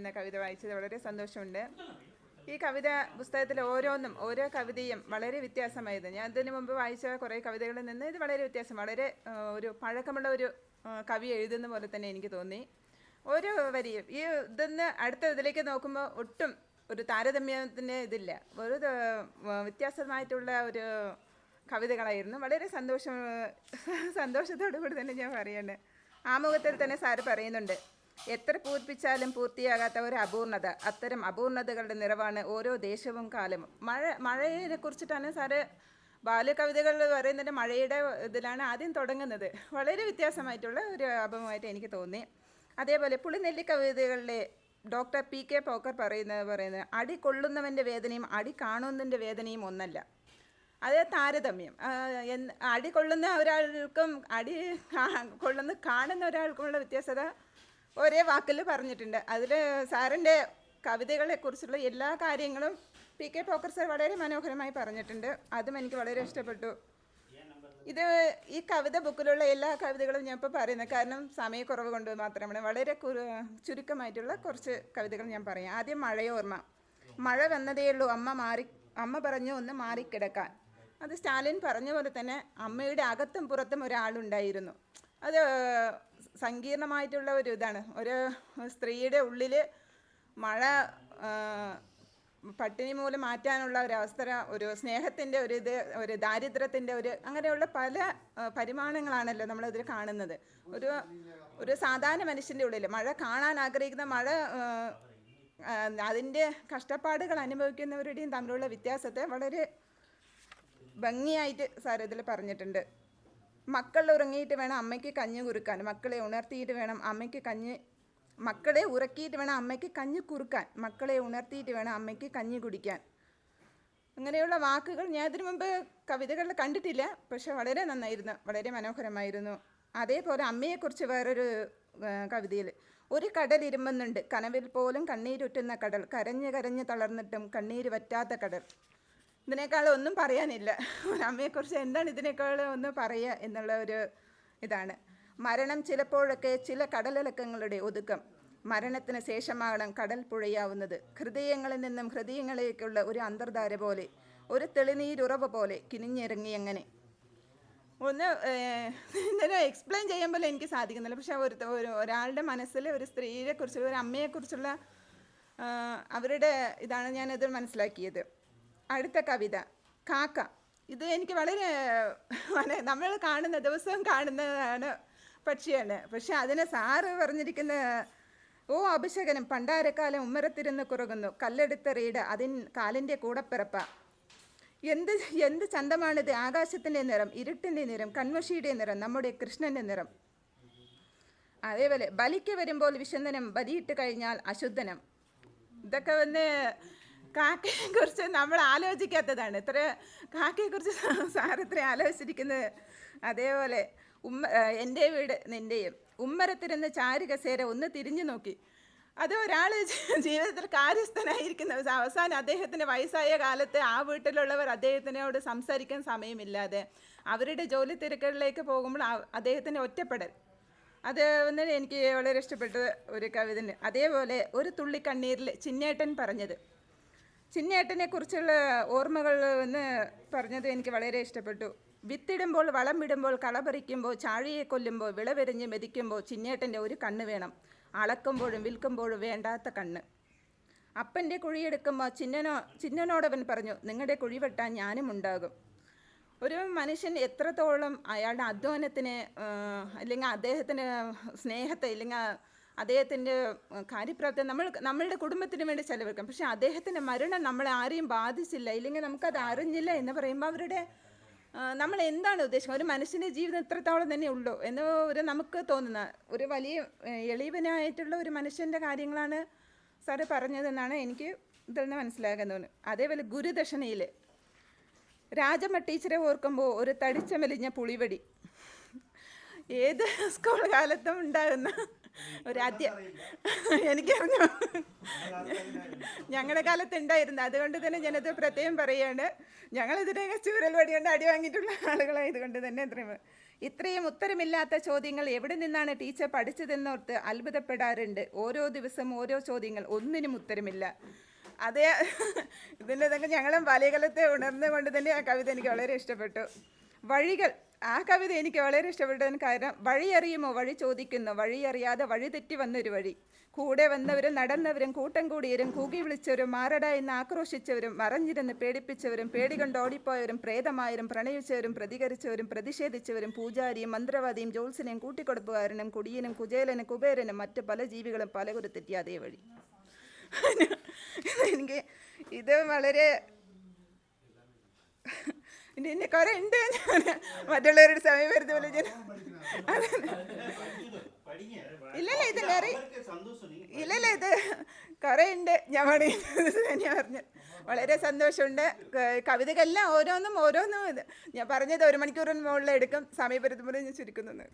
എന്ന കവിത വായിച്ചത് വളരെ സന്തോഷമുണ്ട്. ഈ കവിത പുസ്തകത്തിൽ ഓരോന്നും ഓരോ കവിതയും വളരെ വ്യത്യാസമായത് ഞാൻ ഇതിനു മുമ്പ് വായിച്ച കുറേ കവിതകളിൽ നിന്ന് ഇത് വളരെ വ്യത്യാസം വളരെ ഒരു പഴക്കമുള്ള ഒരു കവി എഴുതുന്ന പോലെ തന്നെ എനിക്ക് തോന്നി. ഓരോ വരിയും ഈ ഇതെന്ന് അടുത്ത ഇതിലേക്ക് നോക്കുമ്പോൾ ഒട്ടും ഒരു താരതമ്യത്തിന് ഇതില്ല. ഒരു വ്യത്യാസമായിട്ടുള്ള ഒരു കവിതകളായിരുന്നു. വളരെ സന്തോഷം സന്തോഷത്തോടു കൂടി തന്നെ ഞാൻ പറയാണ് ആമുഖത്തിൽ തന്നെ സാറ് പറയുന്നുണ്ട് എത്ര പൂർപ്പിച്ചാലും പൂർത്തിയാകാത്ത ഒരു അപൂർണത. അത്തരം അപൂർണതകളുടെ നിറവാണ് ഓരോ ദേശവും കാലവും. മഴ മഴയെ കുറിച്ചിട്ടാണ് സാറ് ബാലകവിതകൾ പറയുന്നതിന്റെ മഴയുടെ ഇതിലാണ് ആദ്യം തുടങ്ങുന്നത്. വളരെ വ്യത്യാസമായിട്ടുള്ള ഒരു അപമായിട്ട് എനിക്ക് തോന്നി. അതേപോലെ പുളിനെല്ലി കവിതകളിലെ ഡോക്ടർ പി കെ പോക്കർ പറയുന്നത് പറയുന്നത് അടി കൊള്ളുന്നവന്റെ വേദനയും അടി കാണുന്നതിന്റെ വേദനയും ഒന്നല്ല. അത് താരതമ്യം. അടി കൊള്ളുന്ന ഒരാൾക്കും അടി കൊള്ളുന്ന കാണുന്ന ഒരാൾക്കുമുള്ള വ്യത്യാസത ഒരേ വാക്കിൽ പറഞ്ഞിട്ടുണ്ട്. അതിൽ സാറിന്റെ കവിതകളെക്കുറിച്ചുള്ള എല്ലാ കാര്യങ്ങളും പി കെ പോക്കർ സാർ വളരെ മനോഹരമായി പറഞ്ഞിട്ടുണ്ട്. അതും എനിക്ക് വളരെ ഇഷ്ടപ്പെട്ടു. ഇത് ഈ കവിത ബുക്കിലുള്ള എല്ലാ കവിതകളും ഞാൻ ഇപ്പോൾ പറയുന്നത് കാരണം സമയക്കുറവ് കൊണ്ട് മാത്രമാണ്. വളരെ ചുരുക്കമായിട്ടുള്ള കുറച്ച് കവിതകൾ ഞാൻ പറയാം. ആദ്യം മഴയോർമ്മ. മഴ വന്നതേയുള്ളൂ അമ്മ മാറി അമ്മ പറഞ്ഞു ഒന്ന് മാറിക്കിടക്കാൻ. അത് സ്റ്റാലിൻ പറഞ്ഞ പോലെ തന്നെ അമ്മയുടെ അകത്തും പുറത്തും ഒരാളുണ്ടായിരുന്നു. അത് സങ്കീർണമായിട്ടുള്ള ഒരു ഇതാണ്. ഒരു സ്ത്രീയുടെ ഉള്ളിൽ മഴ പട്ടിണി മൂലം മാറ്റാനുള്ള ഒരു അവസര ഒരു സ്നേഹത്തിന്റെ ഒരു ഇത് ഒരു ദാരിദ്ര്യത്തിന്റെ ഒരു അങ്ങനെയുള്ള പല പരിമാണങ്ങളാണല്ലോ നമ്മളിതിൽ കാണുന്നത്. ഒരു ഒരു സാധാരണ മനുഷ്യന്റെ ഉള്ളിൽ മഴ കാണാൻ ആഗ്രഹിക്കുന്ന മഴ അതിന്റെ കഷ്ടപ്പാടുകൾ അനുഭവിക്കുന്നവരുടെയും തമ്മിലുള്ള വ്യത്യാസത്തെ വളരെ ഭംഗിയായിട്ട് സാർ ഇതിൽ പറഞ്ഞിട്ടുണ്ട്. മക്കൾ ഉറങ്ങിയിട്ട് വേണം അമ്മയ്ക്ക് കഞ്ഞി കുറുക്കാൻ. മക്കളെ ഉണർത്തിയിട്ട് വേണം അമ്മയ്ക്ക് കഞ്ഞി മക്കളെ ഉറക്കിയിട്ട് വേണം അമ്മയ്ക്ക് കഞ്ഞി കുറുക്കാൻ. മക്കളെ ഉണർത്തിയിട്ട് വേണം അമ്മയ്ക്ക് കഞ്ഞി കുടിക്കാൻ. അങ്ങനെയുള്ള വാക്കുകൾ ഞാൻ ഇതിനു മുമ്പ് കവിതകളിൽ കണ്ടിട്ടില്ല. പക്ഷെ വളരെ നന്നായിരുന്നു വളരെ മനോഹരമായിരുന്നു. അതേപോലെ അമ്മയെക്കുറിച്ച് വേറൊരു കവിതയിൽ. ഒരു കടൽ ഇരുമ്പുന്നുണ്ട്. കനവിൽ പോലും കണ്ണീരുറ്റുന്ന കടൽ. കരഞ്ഞ് കരഞ്ഞ് തളർന്നിട്ടും കണ്ണീര് വറ്റാത്ത കടൽ. ഇതിനേക്കാൾ ഒന്നും പറയാനില്ല. അമ്മയെക്കുറിച്ച് എന്താണ് ഇതിനേക്കാൾ ഒന്ന് പറയുക എന്നുള്ള ഒരു ഇതാണ്. മരണം ചിലപ്പോഴൊക്കെ ചില കടലിളക്കങ്ങളുടെ ഒതുക്കം. മരണത്തിന് ശേഷമാകണം കടൽ പുഴയാവുന്നത്. ഹൃദയങ്ങളിൽ നിന്നും ഹൃദയങ്ങളിലേക്കുള്ള ഒരു അന്തർധാര പോലെ ഒരു തെളിനീരുറവ് പോലെ കിനിഞ്ഞിറങ്ങി അങ്ങനെ. ഒന്ന് ഇതിനെ എക്സ്പ്ലെയിൻ ചെയ്യുമ്പോൾ എനിക്ക് സാധിക്കുന്നില്ല. പക്ഷെ ഒരു ഒരു ഒരാളുടെ മനസ്സിൽ ഒരു സ്ത്രീയെക്കുറിച്ച് ഒരു അമ്മയെക്കുറിച്ചുള്ള അവരുടെ ഇതാണ് ഞാനത് മനസ്സിലാക്കിയത്. അടുത്ത കവിത കാക്ക. ഇത് എനിക്ക് വളരെ നമ്മൾ കാണുന്ന ദിവസവും കാണുന്നതാണ് പക്ഷിയാണ്. പക്ഷെ അതിനെ സാറ് പറഞ്ഞിരിക്കുന്ന ഓ അഭിഷേകനും പണ്ടാരക്കാലം ഉമ്മരത്തിരുന്ന് കല്ലെടുത്ത റീഡ് അതിൻ കാലിന്റെ കൂടപ്പിറപ്പ. എന്ത് എന്ത് ചന്തമാണിത്? ആകാശത്തിന്റെ നിറം ഇരുട്ടിന്റെ നിറം കൺമഷിയുടെ നിറം നമ്മുടെ കൃഷ്ണന്റെ നിറം. അതേപോലെ ബലിക്ക് വരുമ്പോൾ വിശന്തനം ബലിയിട്ട് കഴിഞ്ഞാൽ അശുദ്ധനം. ഇതൊക്കെ വന്ന് കാക്കയെ കുറിച്ച് നമ്മൾ ആലോചിക്കാത്തതാണ്. ഇത്ര കാക്കയെക്കുറിച്ച് സാർ ഇത്ര ആലോചിച്ചിരിക്കുന്നത്. അതേപോലെ ഉമ്മ എന്റെ വീട് നിന്റെയും ഉമ്മരത്തിരുന്ന് ചാരുകസേര ഒന്ന് തിരിഞ്ഞു നോക്കി. അത് ഒരാൾ ജീവിതത്തിൽ കാര്യസ്ഥനായിരിക്കുന്ന അവസാനം അദ്ദേഹത്തിന്റെ വയസ്സായ കാലത്ത് ആ വീട്ടിലുള്ളവർ അദ്ദേഹത്തിനോട് സംസാരിക്കാൻ സമയമില്ലാതെ അവരുടെ ജോലി തിരക്കുകളിലേക്ക് പോകുമ്പോൾ അദ്ദേഹത്തിന്റെ ഒറ്റപ്പെടൽ. അത് എനിക്ക് വളരെ ഇഷ്ടപ്പെട്ട ഒരു കവിത അതേപോലെ ഒരു തുള്ളി കണ്ണീരിൽ ചിന്നേട്ടൻ പറഞ്ഞത്. ചിന്നേട്ടനെ കുറിച്ചുള്ള ഓർമ്മകൾ എന്ന് പറഞ്ഞത് എനിക്ക് വളരെ ഇഷ്ടപ്പെട്ടു. വിത്തിടുമ്പോൾ വളം വിടുമ്പോൾ കളപറിക്കുമ്പോൾ ചാഴിയെ കൊല്ലുമ്പോൾ വിളവെറിഞ്ഞ് മെതിക്കുമ്പോൾ ചിന്നേട്ടന്റെ ഒരു കണ്ണ് വേണം. അളക്കുമ്പോഴും വിൽക്കുമ്പോഴും വേണ്ടാത്ത കണ്ണ്. അപ്പന്റെ കുഴിയെടുക്കുമ്പോൾ ചിന്നനോ ചിന്നനോടവൻ പറഞ്ഞു നിങ്ങളുടെ കുഴി വെട്ടാൻ ഞാനും ഉണ്ടാകും. ഒരു മനുഷ്യൻ എത്രത്തോളം അയാളുടെ അധ്വാനത്തിന് അല്ലെങ്കിൽ അദ്ദേഹത്തിന് സ്നേഹത്തെ ഇല്ലെങ്കിൽ അദ്ദേഹത്തിന്റെ കാര്യപ്രാപ്തി നമ്മൾ നമ്മളുടെ കുടുംബത്തിന് വേണ്ടി ചെലവഴിക്കാം പക്ഷേ അദ്ദേഹത്തിന്റെ മരണം നമ്മളെ ആരെയും ബാധിച്ചില്ല. ഇല്ലെങ്കിൽ നമുക്കത് അറിഞ്ഞില്ല എന്ന് പറയുമ്പോൾ അവരുടെ നമ്മൾ എന്താണ് ഉദ്ദേശിക്കുന്നത്? ഒരു മനുഷ്യന്റെ ജീവിതം ഇത്രത്തോളം തന്നെ ഉള്ളൂ എന്ന് ഒരു നമുക്ക് തോന്നുന്ന ഒരു വലിയ എളിവനായിട്ടുള്ള ഒരു മനുഷ്യന്റെ കാര്യങ്ങളാണ് സാറ് പറഞ്ഞതെന്നാണ് എനിക്ക് ഇതിൽ നിന്ന് മനസ്സിലാകുന്നത്. അതേപോലെ ഗുരുദക്ഷിണയിൽ രാജമ്മ ടീച്ചറെ ഓർക്കുമ്പോൾ ഒരു തടിച്ച മെലിഞ്ഞ പുളിവടി. ഏത് സ്കൂൾ കാലത്തും ഉണ്ടാകുന്ന ഒരു അധ്യ എനിക്കറിഞ്ഞു. ഞങ്ങളുടെ കാലത്ത് ഉണ്ടായിരുന്നു. അതുകൊണ്ട് തന്നെ ഞാനത് പ്രത്യേകം പറയുകയാണ് ഇതിനൊക്കെ ചൂരൽ വടി കൊണ്ട് അടി വാങ്ങിയിട്ടുള്ള ആളുകളായതുകൊണ്ട് തന്നെ ഇത്രയും. ഇത്രയും ഉത്തരമില്ലാത്ത ചോദ്യങ്ങൾ എവിടെ നിന്നാണ് ടീച്ചർ പഠിച്ചതെന്നോർത്ത് അത്ഭുതപ്പെടാറുണ്ട്. ഓരോ ദിവസം ഓരോ ചോദ്യങ്ങൾ. ഒന്നിനും ഉത്തരമില്ല. അതേ ഇതിന്റെ തന്നെ ഞങ്ങളും ബാല്യകാലത്തെ ഉണർന്നുകൊണ്ട് തന്നെ ആ കവിത എനിക്ക് വളരെ ഇഷ്ടപ്പെട്ടു. വഴികൾ ആ കവിത എനിക്ക് വളരെ ഇഷ്ടപ്പെട്ടതിന് കാരണം വഴി അറിയുമോ വഴി ചോദിക്കുന്നു. വഴി അറിയാതെ വഴി തെറ്റി വന്നൊരു വഴി. കൂടെ വന്നവരും നടന്നവരും കൂട്ടം കൂടിയവരും കൂകി വിളിച്ചവരും മാറട എന്ന് ആക്രോശിച്ചവരും മറഞ്ഞിരുന്ന് പേടിപ്പിച്ചവരും പേടി കണ്ട് ഓടിപ്പോയവരും പ്രേതമായവരും പ്രണയിച്ചവരും പ്രതികരിച്ചവരും പ്രതിഷേധിച്ചവരും പൂജാരിയും മന്ത്രവാദിയും ജോത്സ്യനെയും കൂട്ടിക്കൊടുപ്പുകാരനും കുടിയനും കുചേലനും കുബേരനും മറ്റു പല ജീവികളും പലകുരു തെറ്റി അതേ വഴി. എനിക്ക് ഇത് വളരെ ഇനി എന്നെ കുറെ ഉണ്ട് ഞാൻ. മറ്റുള്ളവരുടെ വരുന്ന പോലെ ഞാൻ ഇല്ലല്ല ഇത് കറി ഇല്ലല്ല ഇത് കുറെ ഉണ്ട്. ഞാൻ പഠിക്കുന്നത് ഞാൻ പറഞ്ഞു വളരെ സന്തോഷമുണ്ട്. കവിതകളെല്ലാം ഓരോന്നും ഓരോന്നും ഇത്. ഞാൻ പറഞ്ഞത് ഒരു മണിക്കൂറിന് മുകളിൽ എടുക്കും. സമയപരിധി പോലെ ഞാൻ ചുരുക്കുന്നു